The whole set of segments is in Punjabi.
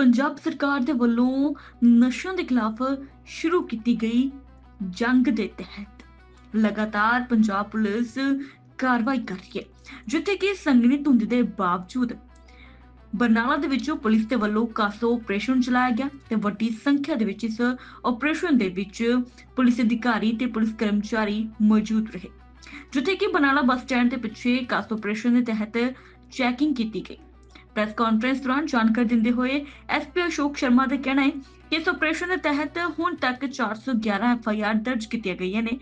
ਪੰਜਾਬ ਸਰਕਾਰ ਦੇ ਵੱਲੋਂ ਨਸ਼ਿਆਂ ਦੇ ਖਿਲਾਫ ਸ਼ੁਰੂ ਕੀਤੀ ਗਈ ਜੰਗ ਦੇ ਤਹਿਤ। ਲਗਾਤਾਰ ਪੰਜਾਬ ਪੁਲਿਸ ਕਾਰਵਾਈ ਕਰ ਰਹੀ ਹੈ, ਜਿੱਥੇ ਕਿ ਸੰਘਣੀ ਧੁੰਦ ਦੇ ਬਾਵਜੂਦ ਬਰਨਾਲਾ ਦੇ ਵਿੱਚੋਂ ਪੁਲਿਸ ਦੇ ਵੱਲੋਂ ਕਾਸੋ ਆਪਰੇਸ਼ਨ ਚਲਾਇਆ ਗਿਆ ਤੇ ਵੱਡੀ ਸੰਖਿਆ ਦੇ ਵਿੱਚ ਇਸ ਆਪਰੇਸ਼ਨ ਦੇ ਵਿੱਚ ਪੁਲਿਸ ਅਧਿਕਾਰੀ ਤੇ ਪੁਲਿਸ ਕਰਮਚਾਰੀ ਮੌਜੂਦ ਰਹੇ, ਜਿੱਥੇ ਕਿ ਬਰਨਾਲਾ ਬੱਸ ਸਟੈਂਡ ਦੇ ਪਿੱਛੇ ਕਾਸੋ ਆਪਰੇਸ਼ਨ ਦੇ ਤਹਿਤ ਚੈਕਿੰਗ ਕੀਤੀ ਗਈ। ਪ੍ਰੈਸ ਕਾਨਫਰੰਸ ਦੌਰਾਨ ਜਾਣਕਾਰੀ ਦਿੰਦੇ ਹੋਏ ਐਸਪੀ ਅਸ਼ੋਕ ਸ਼ਰਮਾ ਦਾ ਕਹਿਣਾ ਹੈ ਕਿ ਇਸ ਆਪਰੇਸ਼ਨ ਦੇ ਤਹਿਤ ਹੁਣ ਤੱਕ 411 ਐਫਆਈਆਰ ਦਰਜ ਕੀਤੀਆਂ ਗਈਆਂ ਨੇ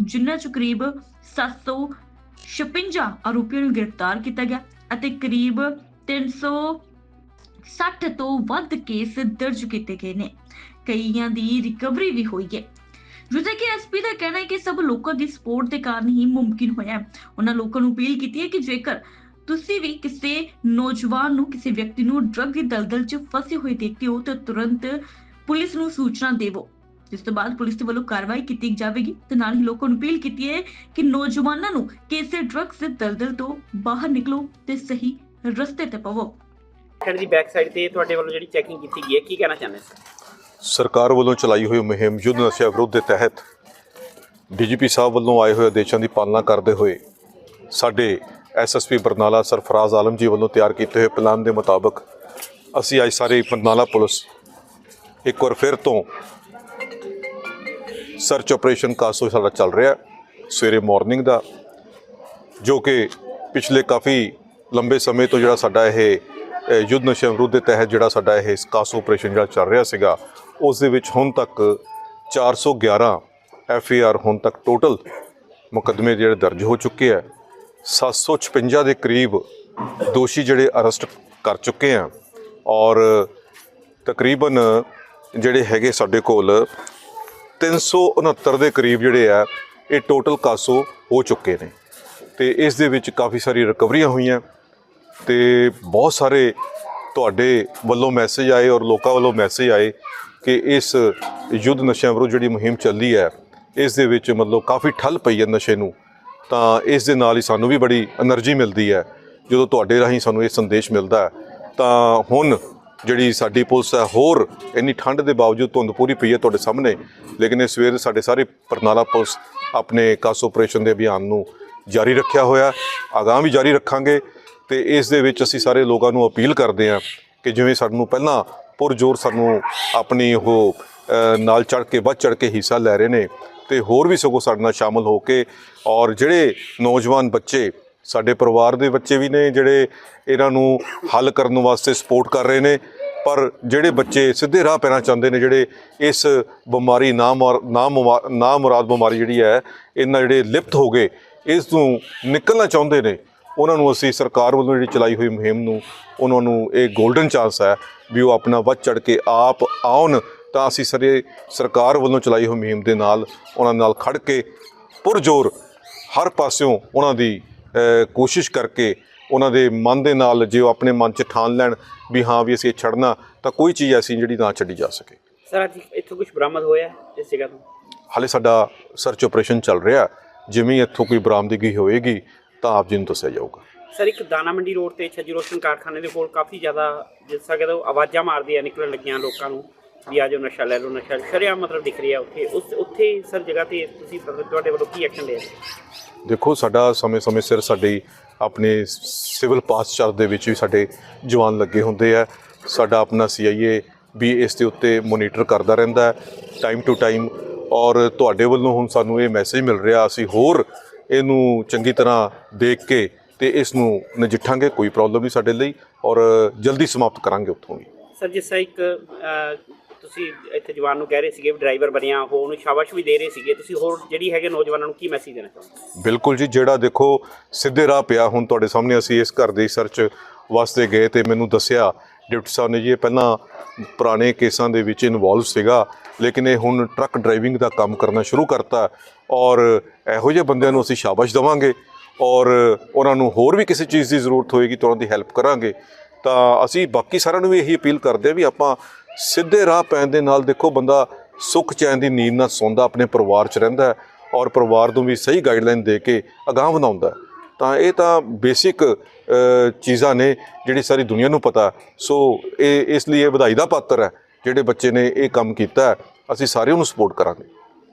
ਜਿਨ੍ਹਾਂ ਚ ਕਰੀਬ 756 ਆਰੋਪੀਆਂ ਨੂੰ ਗ੍ਰਿਫਤਾਰ ਕੀਤਾ ਗਿਆ ਅਤੇ ਕਰੀਬ 360 ਤੋਂ ਵੱਧ ਕੇਸ ਦਰਜ ਕੀਤੇ ਗਏ ਨੇ। ਕਈਆਂ ਦੀ ਰਿਕਵਰੀ ਵੀ ਹੋਈ ਹੈ। ਜਿਵੇਂ ਕਿ ਐਸਪੀ ਦਾ ਕਹਿਣਾ ਹੈ ਕਿ ਸਭ ਲੋਕਾਂ ਦੀ ਸਪੋਰਟ ਦੇ ਕਾਰਨ ਹੀ ਮੁਮਕਿਨ ਹੋਇਆ ਹੈ। ਉਹਨਾਂ ਲੋਕਾਂ ਨੂੰ ਅਪੀਲ ਕੀਤੀ ਹੈ ਕਿ ਜੇਕਰ ਤੁਸੀਂ ਵੀ ਕਿਸੇ ਨੌਜਵਾਨ ਨੂੰ ਕਿਸੇ ਵਿਅਕਤੀ ਨੂੰ ਡਰੱਗ ਦੀ ਦਲਦਲ 'ਚ ਫਸੇ ਹੋਏ ਦੇਖਦੇ ਹੋ ਤਾਂ ਤੁਰੰਤ ਪੁਲਿਸ ਨੂੰ ਸੂਚਨਾ ਦੇਵੋ। ਜਿਸ ਤੋਂ ਬਾਅਦ ਪੁਲਿਸ ਦੇ ਵੱਲੋਂ ਕਾਰਵਾਈ ਕੀਤੀ ਜਾਵੇਗੀ ਤੇ ਨਾਲ ਹੀ ਲੋਕਾਂ ਨੂੰ ਅਪੀਲ ਕੀਤੀ ਹੈ ਕਿ ਨੌਜਵਾਨਾਂ ਨੂੰ ਕਿਸੇ ਡਰੱਗਸ ਦੇ ਦਲਦਲ ਤੋਂ ਬਾਹਰ ਨਿਕਲੋ ਤੇ ਸਹੀ ਰਸਤੇ ਤੇ ਪਵੋ। ਖੜ ਦੀ ਬੈਕ ਸਾਈਡ ਤੇ ਤੁਹਾਡੇ ਵੱਲੋਂ ਜਿਹੜੀ ਚੈਕਿੰਗ ਕੀਤੀ ਗਈ ਹੈ ਕੀ ਕਹਿਣਾ ਚਾਹੁੰਦੇ ਸਰ ਸਰਕਾਰ ਵੱਲੋਂ ਚਲਾਈ ਹੋਈ ਮੁਹਿੰਮ ਯੁੱਧ ਨਸ਼ਾ ਵਿਰੋਧ ਦੇ ਤਹਿਤ ਡੀਜੀਪੀ ਸਾਹਿਬ ਵੱਲੋਂ ਆਏ ਹੋਏ ਆਦੇਸ਼ਾਂ ਦੀ ਪਾਲਣਾ ਕਰਦੇ ਹੋਏ ਸਾਡੇ ਐਸਐਸਪੀ ਬਰਨਾਲਾ ਸਰਫਰਾਜ਼ ਆਲਮ ਜੀ ਵੱਲੋਂ ਤਿਆਰ ਕੀਤੇ ਹੋਏ ਪਲਾਨ ਦੇ ਮੁਤਾਬਕ ਅਸੀਂ ਅੱਜ ਸਾਰੇ ਬਰਨਾਲਾ ਪੁਲਿਸ ਇੱਕ ਵਾਰ ਫਿਰ ਤੋਂ ਸਰਚ ਆਪਰੇਸ਼ਨ ਕਾਸੋ ਸਾਡਾ ਚੱਲ ਰਿਹਾ ਸਵੇਰੇ ਮਾਰਨਿੰਗ ਦਾ, ਜੋ ਕਿ ਪਿਛਲੇ ਕਾਫੀ ਲੰਬੇ ਸਮੇਂ ਤੋਂ ਜਿਹੜਾ ਸਾਡਾ ਇਹ ਯੁੱਧ ਨਸ਼ੇ ਵਿਰੁੱਧ ਦੇ ਤਹਿਤ ਜਿਹੜਾ ਸਾਡਾ ਇਹ ਕਾਸੋ ਆਪਰੇਸ਼ਨ ਜਿਹੜਾ ਚੱਲ ਰਿਹਾ ਸੀਗਾ, ਉਸ ਦੇ ਵਿੱਚ ਹੁਣ ਤੱਕ 411 ਐਫ ਆਰ ਹੁਣ ਤੱਕ ਟੋਟਲ ਮੁਕੱਦਮੇ ਜਿਹੜੇ ਦਰਜ ਹੋ ਚੁੱਕੇ ਆ 756 ਦੇ ਕਰੀਬ ਦੋਸ਼ੀ ਜਿਹੜੇ ਅਰੈਸਟ ਕਰ ਚੁੱਕੇ ਆ ਔਰ ਤਕਰੀਬਨ ਜਿਹੜੇ ਹੈਗੇ ਸਾਡੇ ਕੋਲ 369 ਦੇ ਕਰੀਬ ਜਿਹੜੇ ਆ, ਇਹ ਟੋਟਲ ਕਾਸੋ ਹੋ ਚੁੱਕੇ ਨੇ। ਤੇ ਇਸ ਦੇ ਵਿੱਚ ਕਾਫੀ ਸਾਰੀ ਰਿਕਵਰੀਆਂ ਹੋਈਆਂ ਤੇ ਬਹੁਤ ਸਾਰੇ ਤੁਹਾਡੇ ਵੱਲੋਂ ਮੈਸੇਜ ਆਏ ਔਰ ਲੋਕਾਂ ਵੱਲੋਂ ਮੈਸੇਜ ਆਏ ਕਿ ਇਸ ਯੁੱਧ ਨਸ਼ਿਆਂ ਵਿਰੁੱਧ ਜਿਹੜੀ ਮੁਹਿੰਮ ਚੱਲੀ ਹੈ, ਇਸ ਦੇ ਵਿੱਚ ਮਤਲਬ ਕਾਫੀ ਠੱਲ ਪਈ ਹੈ ਨਸ਼ੇ ਨੂੰ। ਤਾਂ ਇਸ ਦੇ ਨਾਲ ਹੀ ਸਾਨੂੰ ਵੀ ਬੜੀ એનર્ਜੀ ਮਿਲਦੀ ਹੈ। ਜਦੋਂ ਤੁਹਾਡੇ ਰਾਹੀਂ ਸਾਨੂੰ ਇਹ ਸੰਦੇਸ਼ ਮਿਲਦਾ ਤਾਂ ਹੁਣ ਜਿਹੜੀ ਸਾਡੀ ਪੁਲਿਸ ਹੈ, ਹੋਰ ਇੰਨੀ ਠੰਡ ਦੇ ਬਾਵਜੂਦ ਧੁੰਦ ਪੂਰੀ ਪਈ ਹੈ ਤੁਹਾਡੇ ਸਾਹਮਣੇ, ਲੇਕਿਨ ਇਹ ਸਵੇਰ ਸਾਡੇ ਸਾਰੇ ਪਰਨਾਲਾ ਪੁਲਿਸ ਆਪਣੇ ਕਾਸ ਆਪਰੇਸ਼ਨ ਦੇ ਅਭਿਆਨ ਨੂੰ ਜਾਰੀ ਰੱਖਿਆ ਹੋਇਆ ਆਗਾਹ ਵੀ ਜਾਰੀ ਰੱਖਾਂਗੇ ਤੇ ਇਸ ਦੇ ਵਿੱਚ ਅਸੀਂ ਸਾਰੇ ਲੋਕਾਂ ਨੂੰ ਅਪੀਲ ਕਰਦੇ ਹਾਂ ਕਿ ਜਿਵੇਂ ਸਾਨੂੰ ਪਹਿਲਾਂ ਪੁਰਜੋਰ ਸਾਨੂੰ ਆਪਣੀ ਉਹ ਨਾਲ ਚੜ ਕੇ ਵੱਧ ਚੜ ਕੇ ਹਿੱਸਾ ਲੈ ਰਹੇ ਨੇ ਤੇ ਹੋਰ ਵੀ ਸਗੋਂ ਸਾਡੇ ਨਾਲ ਸ਼ਾਮਲ ਹੋ ਕੇ ਔਰ ਜਿਹੜੇ ਨੌਜਵਾਨ ਬੱਚੇ, ਸਾਡੇ ਪਰਿਵਾਰ ਦੇ ਬੱਚੇ ਵੀ ਨੇ, ਜਿਹੜੇ ਇਹਨਾਂ ਨੂੰ ਹੱਲ ਕਰਨ ਵਾਸਤੇ ਸਪੋਰਟ ਕਰ ਰਹੇ ਨੇ, ਪਰ ਜਿਹੜੇ ਬੱਚੇ ਸਿੱਧੇ ਰਾਹ ਪੈਣਾ ਚਾਹੁੰਦੇ ਨੇ, ਜਿਹੜੇ ਇਸ ਬਿਮਾਰੀ ਨਾ ਨਾ ਨਾ ਮੁਰਾਦ ਬਿਮਾਰੀ ਜਿਹੜੀ ਹੈ, ਇਹਨਾਂ ਜਿਹੜੇ ਲਿਪਤ ਹੋ ਗਏ, ਇਸ ਨੂੰ ਨਿਕਲਣਾ ਚਾਹੁੰਦੇ ਨੇ, ਉਹਨਾਂ ਨੂੰ ਅਸੀਂ ਸਰਕਾਰ ਵੱਲੋਂ ਜਿਹੜੀ ਚਲਾਈ ਹੋਈ ਮੁਹਿੰਮ ਨੂੰ, ਉਹਨਾਂ ਨੂੰ ਇਹ 골ਡਨ ਚਾਂਸ ਹੈ ਵੀ ਉਹ ਆਪਣਾ ਵੱਧ ਚੜ ਕੇ ਆਪ ਆਉਣ ਤਾਂ ਅਸੀਂ ਸਾਰੇ ਸਰਕਾਰ ਵੱਲੋਂ ਚਲਾਈ ਹੋਈ ਮੁਹਿੰਮ ਦੇ ਨਾਲ ਉਹਨਾਂ ਨਾਲ ਖੜ ਕੇ ਪੁਰਜੋਰ ਹਰ ਪਾਸਿਓਂ ਉਹਨਾਂ ਦੀ ਕੋਸ਼ਿਸ਼ ਕਰਕੇ ਉਹਨਾਂ ਦੇ ਮਨ ਦੇ ਨਾਲ ਜੇ ਉਹ ਆਪਣੇ ਮਨ 'ਚ ਠਾਣ ਲੈਣ ਵੀ ਹਾਂ ਵੀ ਅਸੀਂ ਇਹ ਛੱਡਣਾ ਤਾਂ ਕੋਈ ਚੀਜ਼ ਐਸੀ ਜਿਹੜੀ ਨਾ ਛੱਡੀ ਜਾ ਸਕੇ। ਸਰ ਅੱਜ ਇੱਥੋਂ ਕੁਝ ਬਰਾਮਦ ਹੋਇਆ ਇਸ ਜਗ੍ਹਾ ਤੋਂ? ਹਾਲੇ ਸਾਡਾ ਸਰਚ ਆਪਰੇਸ਼ਨ ਚੱਲ ਰਿਹਾ ਜਿਵੇਂ ਇੱਥੋਂ ਕੋਈ ਬਰਾਮਦਗੀ ਹੋਏਗੀ ਤਾਂ ਆਪ ਜੀ ਨੂੰ ਦੱਸਿਆ ਜਾਊਗਾ। ਸਰ ਇੱਕ ਦਾਣਾ ਮੰਡੀ ਰੋਡ ਤੇ ਛੱਜੀ ਰੋਸ਼ਨ ਕਾਰਖਾਨੇ ਦੇ ਕੋਲ ਕਾਫੀ ਜ਼ਿਆਦਾ ਜਿਸ ਤਰ੍ਹਾਂ ਉਹ ਆਵਾਜ਼ਾਂ ਮਾਰਦੀ ਆ ਨਿਕਲਣ ਲੱਗੀਆਂ ਲੋਕਾਂ ਨੂੰ। ਵੀ ਆ ਜਾਓ ਨਸ਼ਾ ਲੈ ਲਓ ਨਸ਼ਾ ਸ਼ਰਿਆ ਮਤਲਬ ਦਿਖ ਰਿਹਾ ਉੱਥੇ। ਉਸ ਉੱਥੇ ਸਰ ਜਗ੍ਹਾ ਤੇ ਤੁਸੀਂ ਤੁਹਾਡੇ ਵੱਲੋਂ ਕੀ ਐਕਸ਼ਨ ਲਿਆ? ਦੇਖੋ ਸਾਡਾ ਸਮੇਂ-ਸਮੇਂ ਸਿਰ ਸਾਡੀ ਆਪਣੇ ਸਿਵਲ ਪਾਸਚਰ ਦੇ ਵਿੱਚ ਵੀ ਸਾਡੇ ਜਵਾਨ ਲੱਗੇ ਹੁੰਦੇ ਆ। ਸਾਡਾ ਆਪਣਾ ਸੀਆਈਏ ਵੀ ਇਸ ਦੇ ਉੱਤੇ ਮੋਨੀਟਰ ਕਰਦਾ ਰਹਿੰਦਾ ਹੈ ਟਾਈਮ ਟੂ ਟਾਈਮ ਔਰ ਤੁਹਾਡੇ ਵੱਲੋਂ ਹੁਣ ਸਾਨੂੰ ਇਹ ਮੈਸੇਜ ਮਿਲ ਰਿਹਾ ਅਸੀਂ ਹੋਰ ਇਹਨੂੰ ਚੰਗੀ ਤਰ੍ਹਾਂ ਦੇਖ ਕੇ ਤੇ ਇਸ ਨੂੰ ਨਜਿੱਠਾਂਗੇ ਕੋਈ ਪ੍ਰੋਬਲਮ ਨਹੀਂ ਸਾਡੇ ਲਈ। ਔਰ ਜਲਦੀ ਸਮਾਪਤ ਕਰਾਂਗੇ ਉੱਥੋਂ ਵੀ। ਸਰ ਜਿਸ ਇੱਕ ਤੁਸੀਂ ਇੱਥੇ ਜਵਾਨ ਨੂੰ ਕਹਿ ਰਹੇ ਸੀਗੇ ਵੀ ਡਰਾਈਵਰ ਬਣਿਆ ਹੋ ਉਹਨੂੰ ਸ਼ਾਬਾਸ਼ ਵੀ ਦੇ ਰਹੇ ਸੀਗੇ। ਤੁਸੀਂ ਹੋਰ ਜਿਹੜੀ ਹੈਗੇ ਨੌਜਵਾਨਾਂ ਨੂੰ ਕੀ ਮੈਸੇਜ ਦੇਣਾ ਚਾਹੁੰਦੇ ਬਿਲਕੁਲ ਜੀ, ਜਿਹੜਾ ਦੇਖੋ ਸਿੱਧੇ ਰਾਹ ਪਿਆ ਹੁਣ ਤੁਹਾਡੇ ਸਾਹਮਣੇ, ਅਸੀਂ ਇਸ ਘਰ ਦੀ ਸਰਚ ਵਾਸਤੇ ਗਏ ਤੇ ਮੈਨੂੰ ਦੱਸਿਆ, ਡਿਪਟੀ ਸਾਹਿਬ ਨੇ ਜੀ, ਇਹ ਪਹਿਲਾਂ ਪੁਰਾਣੇ ਕੇਸਾਂ ਦੇ ਵਿੱਚ ਇਨਵੋਲਵ ਸੀਗਾ, ਲੇਕਿਨ ਇਹ ਹੁਣ ਟਰੱਕ ਡਰਾਈਵਿੰਗ ਦਾ ਕੰਮ ਕਰਨਾ ਸ਼ੁਰੂ ਕਰਤਾ ਔਰ ਇਹੋ ਜਿਹੇ ਬੰਦਿਆਂ ਨੂੰ ਅਸੀਂ ਸ਼ਾਬਾਸ਼ ਦੇਵਾਂਗੇ ਔਰ ਉਹਨਾਂ ਨੂੰ ਹੋਰ ਵੀ ਕਿਸੇ ਚੀਜ਼ ਦੀ ਜ਼ਰੂਰਤ ਹੋਏਗੀ ਤਾਂ ਉਹਨਾਂ ਦੀ ਹੈਲਪ ਕਰਾਂਗੇ। ਤਾਂ ਅਸੀਂ ਬਾਕੀ ਸਾਰਿਆਂ ਨੂੰ ਵੀ ਇਹੀ ਅਪੀਲ ਕਰਦੇ ਹਾਂ ਵੀ ਆਪਾਂ ਸਿੱਧੇ ਰਾਹ ਪੈਣ ਦੇ ਨਾਲ ਦੇਖੋ ਬੰਦਾ ਸੁੱਖ ਚੈਨ ਦੀ ਨੀਂਦ ਨਾਲ ਸੌਂਦਾ, ਆਪਣੇ ਪਰਿਵਾਰ 'ਚ ਰਹਿੰਦਾ ਔਰ ਪਰਿਵਾਰ ਨੂੰ ਵੀ ਸਹੀ ਗਾਈਡਲਾਈਨ ਦੇ ਕੇ ਅਗਾਹ ਵਧਾਉਂਦਾ ਤਾਂ ਇਹ ਤਾਂ ਬੇਸਿਕ ਚੀਜ਼ਾਂ ਨੇ ਜਿਹੜੀ ਸਾਰੀ ਦੁਨੀਆ ਨੂੰ ਪਤਾ ਸੋ ਇਹ ਇਸ ਲਈ ਇਹ ਵਧਾਈ ਦਾ ਪਾਤਰ ਹੈ। ਜਿਹੜੇ ਬੱਚੇ ਨੇ ਇਹ ਕੰਮ ਕੀਤਾ ਅਸੀਂ ਸਾਰਿਆਂ ਨੂੰ ਸਪੋਰਟ ਕਰਾਂਗੇ।